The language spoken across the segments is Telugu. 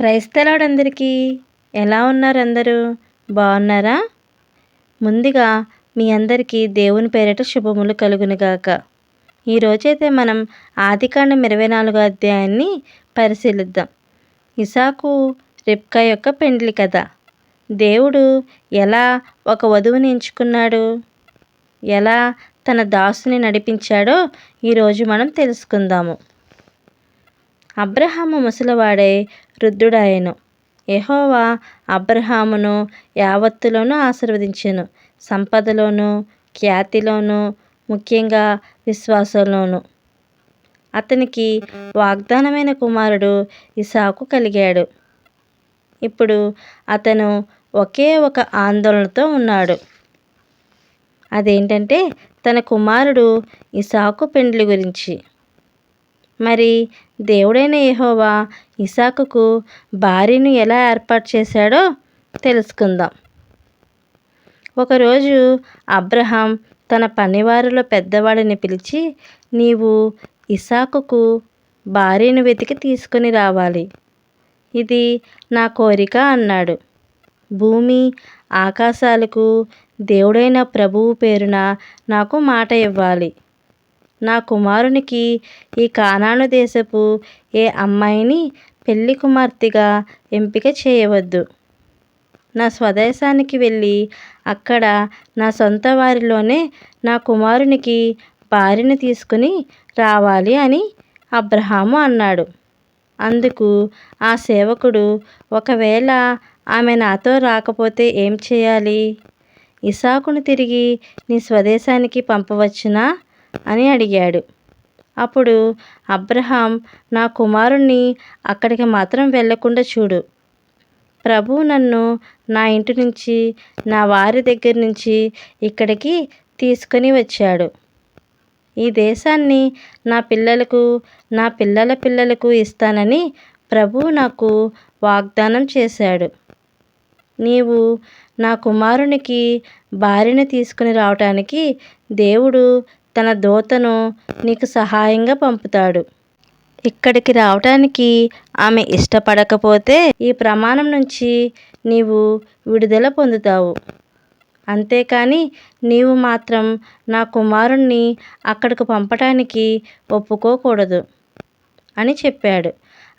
క్రైస్తలాడందరికీ ఎలా ఉన్నారు అందరూ బాగున్నారా? ముందుగా మీ అందరికీ దేవుని పేరిట శుభములు కలుగునుగాక ఈరోజైతే మనం ఆదికాండం ఇరవై నాలుగో అధ్యాయాన్ని పరిశీలిద్దాం. ఇసాకు రిప్కా యొక్క పెండ్లి కథ. దేవుడు ఎలా ఒక వధువుని ఎంచుకున్నాడు? ఎలా తన దాసుని నడిపించాడో ఈరోజు మనం తెలుసుకుందాము. అబ్రహాము ముసలివాడై వృద్ధుడాయెను. యెహోవా అబ్రహామును యావత్తులోనూ ఆశీర్వదించెను. సంపదలోను ఖ్యాతిలోను ముఖ్యంగా విశ్వాసంలోను. అతనికి వాగ్దానమైన కుమారుడు ఇసాకు కలిగాడు. ఇప్పుడు అతను ఒకే ఒక ఆందోళనతో ఉన్నాడు. అదేంటంటే తన కుమారుడు ఇసాకు పెండ్లి గురించి. మరి దేవుడైన యెహోవా ఇసాకుకు భార్యను ఎలా ఏర్పాటు చేశాడో తెలుసుకుందాం. ఒకరోజు అబ్రహాం తన పనివారిలో పెద్దవాడిని పిలిచి నీవు ఇసాకుకు భార్యను వెతికి తీసుకుని రావాలి. ఇది నా కోరిక అన్నాడు. భూమి ఆకాశాలకు దేవుడైన ప్రభువు పేరున నాకు మాట ఇవ్వాలి. నా కుమారునికి ఈ కానాను దేశపు ఏ అమ్మాయిని పెళ్ళి కుమార్తెగా ఎంపిక చేయవద్దు. నా స్వదేశానికి వెళ్ళి అక్కడ నా సొంత వారిలోనే నా కుమారునికి భార్యను తీసుకుని రావాలి అని అబ్రహాము అన్నాడు. అందుకు ఆ సేవకుడు ఒకవేళ ఆమె నాతో రాకపోతే ఏం చేయాలి? ఇసాకును తిరిగి నీ స్వదేశానికి పంపవచ్చునా? అని అడిగాడు. అప్పుడు అబ్రహాం నా కుమారుణ్ణి అక్కడికి మాత్రం వెళ్ళకుండా చూడు. ప్రభు నన్ను నా ఇంటి నుంచి నా వారి దగ్గర నుంచి ఇక్కడికి తీసుకొని వచ్చాడు. ఈ దేశాన్ని నా పిల్లలకు నా పిల్లల పిల్లలకు ఇస్తానని ప్రభు నాకు వాగ్దానం చేశాడు. నీవు నా కుమారునికి భార్యను తీసుకుని రావటానికి దేవుడు తన దూతను నీకు సహాయంగా పంపుతాడు. ఇక్కడికి రావటానికి ఆమె ఇష్టపడకపోతే ఈ ప్రమాణం నుంచి నీవు విడుదల పొందుతావు. అంతేకాని నీవు మాత్రం నా కుమారుణ్ణి అక్కడికి పంపటానికి ఒప్పుకోకూడదు అని చెప్పాడు.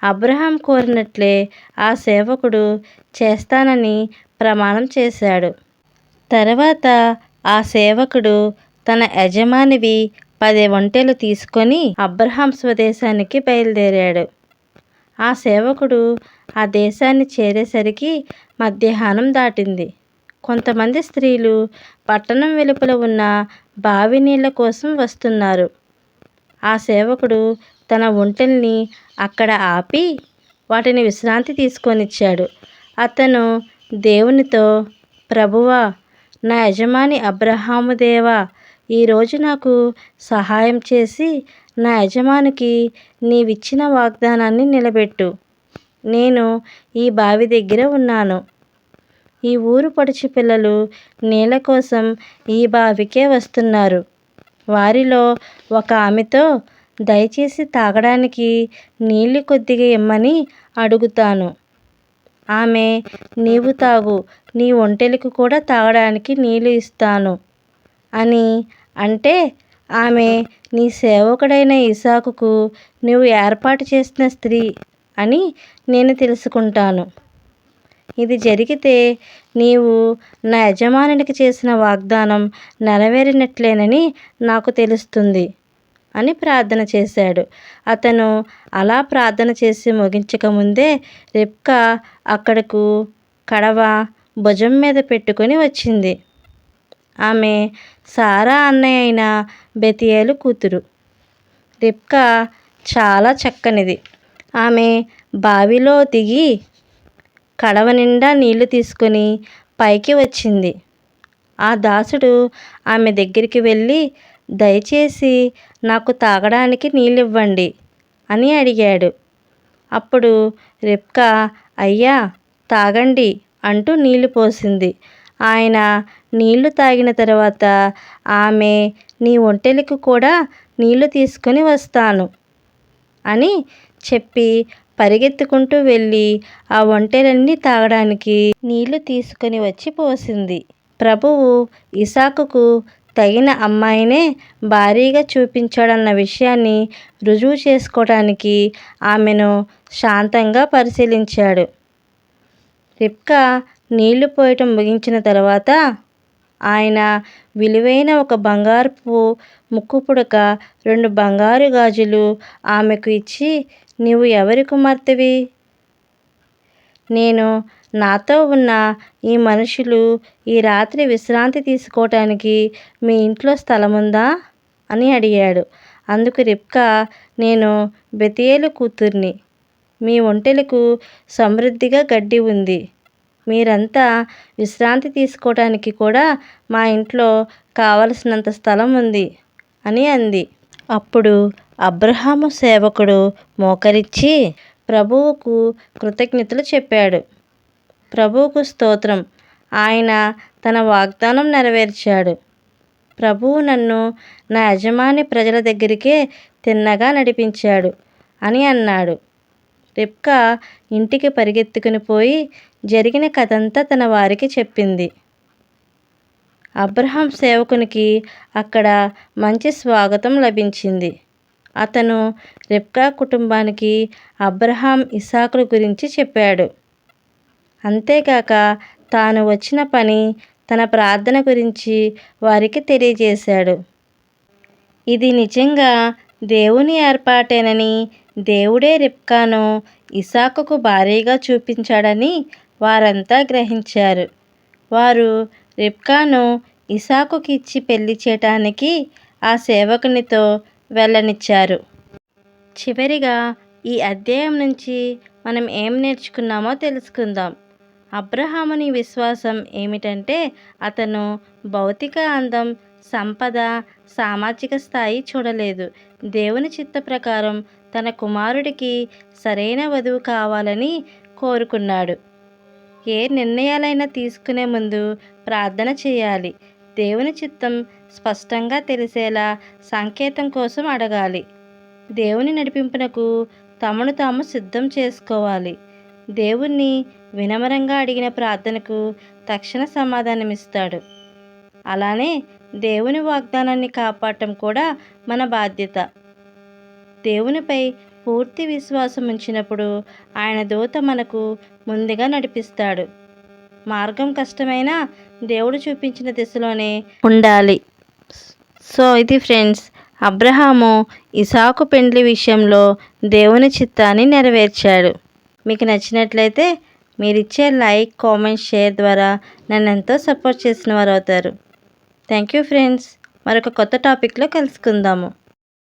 అబ్రహాం కోరినట్లే ఆ సేవకుడు చేస్తానని ప్రమాణం చేశాడు. తర్వాత ఆ సేవకుడు తన యజమానివి పది ఒంటెలు తీసుకొని అబ్రహాం స్వదేశానికి బయలుదేరాడు. ఆ సేవకుడు ఆ దేశాన్ని చేరేసరికి మధ్యాహ్నం దాటింది. కొంతమంది స్త్రీలు పట్టణం వెలుపల ఉన్న బావి నీళ్ళ కోసం వస్తున్నారు. ఆ సేవకుడు తన ఒంటెల్ని అక్కడ ఆపి వాటిని విశ్రాంతి తీసుకొనిచ్చాడు. అతను దేవునితో ప్రభువా నా యజమాని అబ్రహాము దేవా ఈరోజు నాకు సహాయం చేసి నా యజమానికి నీవిచ్చిన వాగ్దానాన్ని నిలబెట్టు. నేను ఈ బావి దగ్గర ఉన్నాను. ఈ ఊరు పడుచు పిల్లలు నీళ్ళ కోసం ఈ బావికే వస్తున్నారు. వారిలో ఒక ఆమెతో దయచేసి తాగడానికి నీళ్ళు కొద్దిగా ఇమ్మని అడుగుతాను. ఆమె నీవు తాగు నీ ఒంటెలకు కూడా తాగడానికి నీళ్ళు ఇస్తాను అని అంటే ఆమె నీ సేవకుడైన ఇసాకుకు నువ్వు ఏర్పాటు చేసిన స్త్రీ అని నేను తెలుసుకుంటాను. ఇది జరిగితే నీవు నా యజమానునికి చేసిన వాగ్దానం నెరవేరినట్లేనని నాకు తెలుస్తుంది అని ప్రార్థన చేశాడు. అతను అలా ప్రార్థన చేసి ముగించకముందే రెప్కా అక్కడకు కడవ భుజం మీద పెట్టుకొని వచ్చింది. ఆమె సారా అన్నయ్య అయిన బెతియేలు కూతురు. రిప్కా చాలా చక్కనిది. ఆమె బావిలో దిగి కడవ నిండా నీళ్ళు తీసుకొని పైకి వచ్చింది. ఆ దాసుడు ఆమె దగ్గరికి వెళ్ళి దయచేసి నాకు తాగడానికి నీళ్ళు ఇవ్వండి అని అడిగాడు. అప్పుడు రిప్కా అయ్యా తాగండి అంటూ నీళ్ళు పోసింది. ఆయన నీళ్ళు తాగిన తర్వాత ఆమె నీ ఒంటెలకు కూడా నీళ్ళు తీసుకొని వస్తాను అని చెప్పి పరిగెత్తుకుంటూ వెళ్ళి ఆ ఒంటెలన్నీ తాగడానికి నీళ్ళు తీసుకొని వచ్చి పోసింది. ప్రభువు ఇసాకుకు తగిన అమ్మాయినే భారీగా చూపించాడన్న విషయాన్ని రుజువు చేసుకోవడానికి ఆమెను శాంతంగా పరిశీలించాడు. రిప్కా నీళ్ళు పోయటం ముగించిన తర్వాత ఆయన విలువైన ఒక బంగారపు ముక్కు పుడక రెండు బంగారు గాజులు ఆమెకు ఇచ్చి నీవు ఎవరి కుమార్తెవి? నేను నాతో ఉన్న ఈ మనుషులు ఈ రాత్రి విశ్రాంతి తీసుకోవటానికి మీ ఇంట్లో స్థలం ఉందా అని అడిగాడు. అందుకు రిప్కా నేను బెతియేలు కూతుర్ని. మీ ఒంటెలకు సమృద్ధిగా గడ్డి ఉంది. మీరంతా విశ్రాంతి తీసుకోవడానికి కూడా మా ఇంట్లో కావలసినంత స్థలం ఉంది అని అంది. అప్పుడు అబ్రహాము సేవకుడు మోకరిచ్చి ప్రభువుకు కృతజ్ఞతలు చెప్పాడు. ప్రభువుకు స్తోత్రం. ఆయన తన వాగ్దానం నెరవేర్చాడు. ప్రభువు నన్ను నా యజమాని ప్రజల దగ్గరికే తిన్నగా నడిపించాడు అని అన్నాడు. రిప్కా ఇంటికి పరిగెత్తుకుని పోయి జరిగిన కథంతా తన వారికి చెప్పింది. అబ్రహాం సేవకునికి అక్కడ మంచి స్వాగతం లభించింది. అతను రిప్కా కుటుంబానికి అబ్రహాం ఇసాకుల గురించి చెప్పాడు. అంతేకాక తాను వచ్చిన పని తన ప్రార్థన గురించి వారికి తెలియజేశాడు. ఇది నిజంగా దేవుని ఏర్పాటేనని దేవుడే రిప్కాను ఇసాకుకు భారీగా చూపించాడని వారంతా గ్రహించారు. వారు రిప్కాను ఇసాకుకి ఇచ్చి పెళ్ళి చేయటానికి ఆ సేవకునితో వెళ్ళనిచ్చారు. చివరిగా ఈ అధ్యాయం నుంచి మనం ఏం నేర్చుకున్నామో తెలుసుకుందాం. అబ్రహాముని విశ్వాసం ఏమిటంటే అతను భౌతిక అందం సంపద సామాజిక స్థాయి చూడలేదు. దేవుని చిత్త ప్రకారం తన కుమారుడికి సరైన వధువు కావాలని కోరుకున్నాడు. ఏ నిర్ణయాలైనా తీసుకునే ముందు ప్రార్థన చేయాలి. దేవుని చిత్తం స్పష్టంగా తెలిసేలా సంకేతం కోసం అడగాలి. దేవుని నడిపింపునకు తమను తాము సిద్ధం చేసుకోవాలి. దేవుణ్ణి వినమ్రంగా అడిగిన ప్రార్థనకు తక్షణ సమాధానమిస్తాడు. అలానే దేవుని వాగ్దానాన్ని కాపాడటం కూడా మన బాధ్యత. దేవునిపై పూర్తి విశ్వాసం ఉంచినప్పుడు ఆయన దూత మనకు ముందుగా నడిపిస్తాడు. మార్గం కష్టమైనా దేవుడు చూపించిన దిశలోనే ఉండాలి. సో ఇది ఫ్రెండ్స్ అబ్రహాము ఇసాకు పెండ్లి విషయంలో దేవుని చిత్తాన్ని నెరవేర్చాడు. మీకు నచ్చినట్లయితే మీరు ఇచ్చే లైక్ కామెంట్ షేర్ ద్వారా నన్ను ఎంతో సపోర్ట్ చేసిన వారు అవుతారు. Thank you friends. మరొక కొత్త టాపిక్లో కలుసుకుందాము.